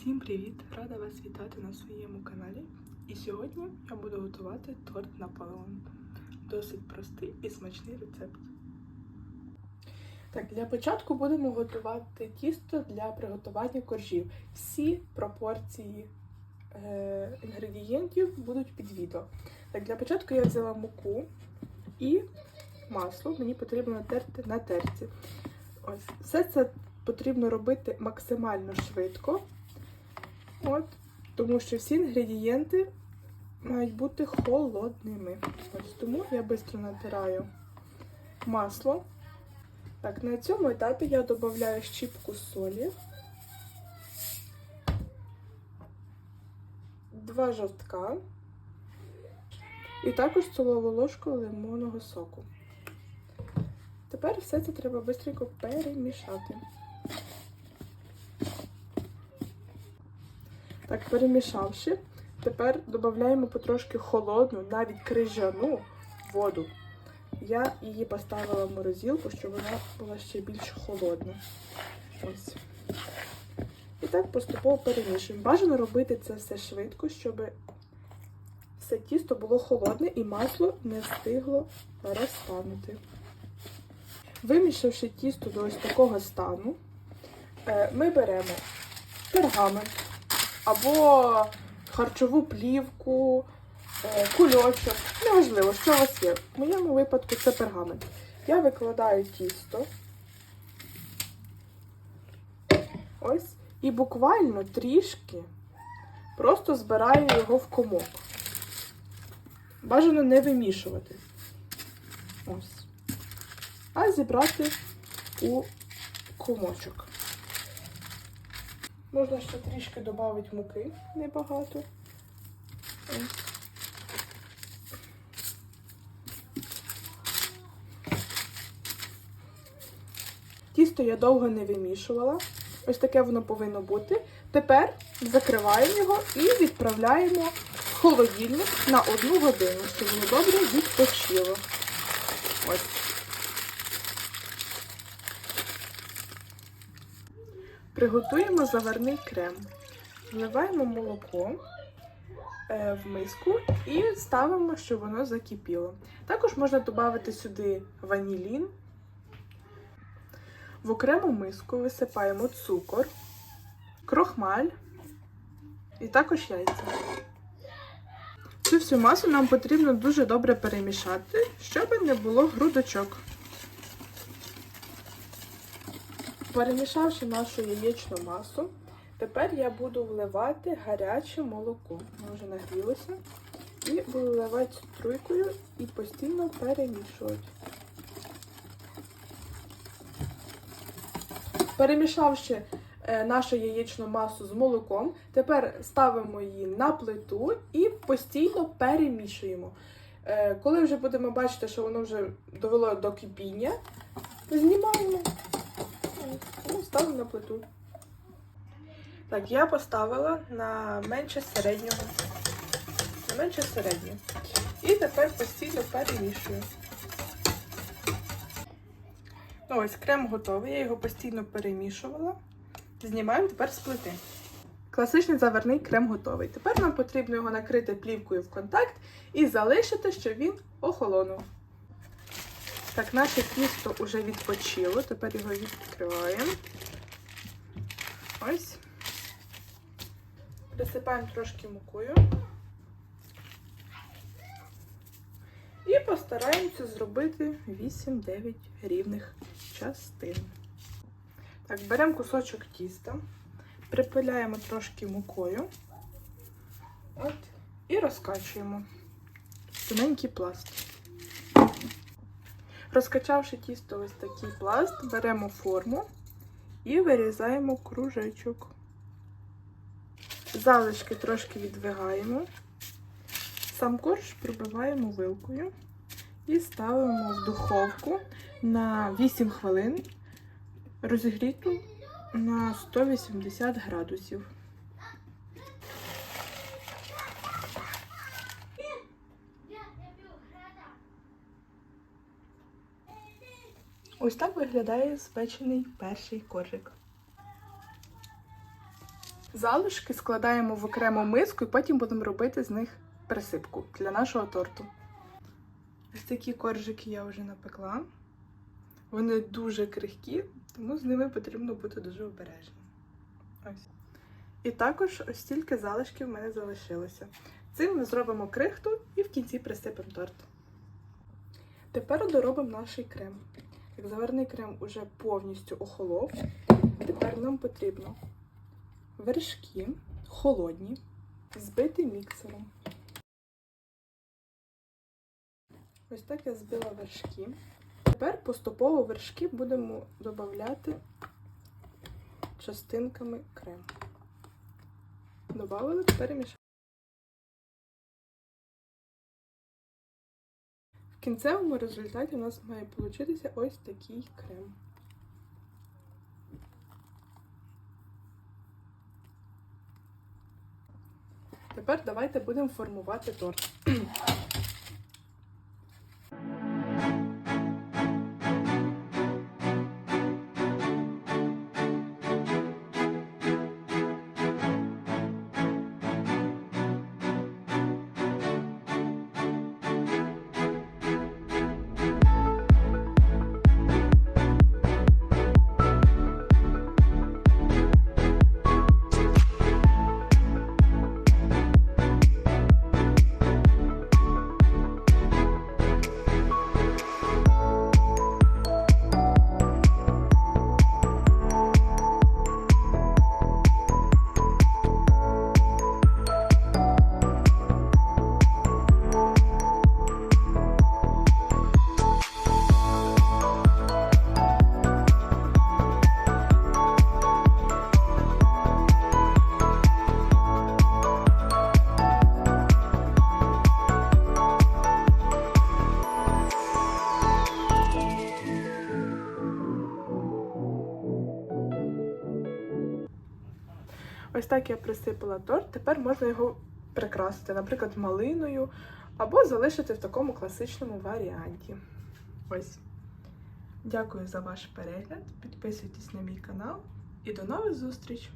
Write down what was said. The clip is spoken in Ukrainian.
Всім привіт! Рада вас вітати на своєму каналі. І сьогодні я буду готувати торт Наполеон. Досить простий і смачний рецепт. Так, для початку будемо готувати тісто для приготування коржів. Всі пропорції е, інгредієнтів будуть під відео. Так, для початку я взяла муку і масло. Мені потрібно натерти на терці. Ось, все це потрібно робити максимально швидко. От, тому що всі інгредієнти мають бути холодними. Ось тому я швидко натираю масло. Так, на цьому етапі я додаю щіпку солі, два жовтка і також столову ложку лимонного соку. Тепер все це треба швидко перемішати. Так, перемішавши, тепер додаємо потрошки холодну, навіть крижану воду. Я її поставила в морозилку, щоб вона була ще більш холодна. Ось. І так поступово перемішуємо. Бажано робити це все швидко, щоб все тісто було холодне і масло не встигло розтанути. Вимішавши тісто до ось такого стану, е, ми беремо пергамент або харчову плівку, е, кульочок. Неважливо, що у вас є. В моєму випадку це пергамент. Я викладаю тісто. Ось. І буквально трішки просто збираю його в комок. Бажано не вимішувати. Ось. А зібрати у комочок. Можна ще трішки додати муки, небагато. Тісто я довго не вимішувала. Ось таке воно повинно бути. Тепер закриваємо його і відправляємо в холодильник на одну годину, щоб воно добре відпочило. Ось. Приготуємо заварний крем. Вливаємо молоко е, в миску і ставимо, щоб воно закипіло. Також можна додати сюди ванілін. В окрему миску висипаємо цукор, крохмаль і також яйця. Цю всю масу нам потрібно дуже добре перемішати, щоб не було грудочок. Перемішавши нашу яєчну масу, тепер я буду вливати гаряче молоко. Воно вже нагрілося. І буду вливати струйкою і постійно перемішувати. Перемішавши е, нашу яєчну масу з молоком, тепер ставимо її на плиту і постійно перемішуємо. Е, Коли вже будемо бачити, що воно вже довело до кипіння, знімаємо. Ну, ставимо на плиту. Так, я поставила на менше середнього. На менше середнього. І тепер постійно перемішую. Ну, ось крем готовий, я його постійно перемішувала. Знімаємо тепер з плити. Класичний заварний крем готовий. Тепер нам потрібно його накрити плівкою в контакт і залишити, щоб він охолонув. Так, наше тісто вже відпочило, тепер його відкриваємо. Ось. Присипаємо трошки мукою. І постараємося зробити 8-9 рівних частин. Так, беремо кусочок тіста, припиляємо трошки мукою. От, і розкачуємо тоненький пласт. Розкачавши тісто ось такий пласт, беремо форму і вирізаємо кружечок. Залишки трошки відвигаємо. Сам корж прибиваємо вилкою і ставимо в духовку на 8 хвилин, розігріту на 180 градусів. Ось так виглядає спечений перший коржик. Залишки складаємо в окрему миску і потім будемо робити з них присипку для нашого торту. Ось такі коржики я вже напекла. Вони дуже крихкі, тому з ними потрібно бути дуже обережним. Ось. І також ось стільки залишків в мене залишилося. Цим ми зробимо крихту і в кінці присипемо торт. Тепер доробимо наш крем. Як заварний крем уже повністю охолов, тепер нам потрібно вершки холодні, збити міксером. Ось так я збила вершки. Тепер поступово вершки будемо додати частинками крему. Добавили, перемішали. В кінцевому результаті у нас має получитися ось такий крем. Тепер давайте будемо формувати торт. Ось так я присипала торт. Тепер можна його прикрасити, наприклад, малиною, або залишити в такому класичному варіанті. Ось. Дякую за ваш перегляд. Підписуйтесь на мій канал і до нових зустріч!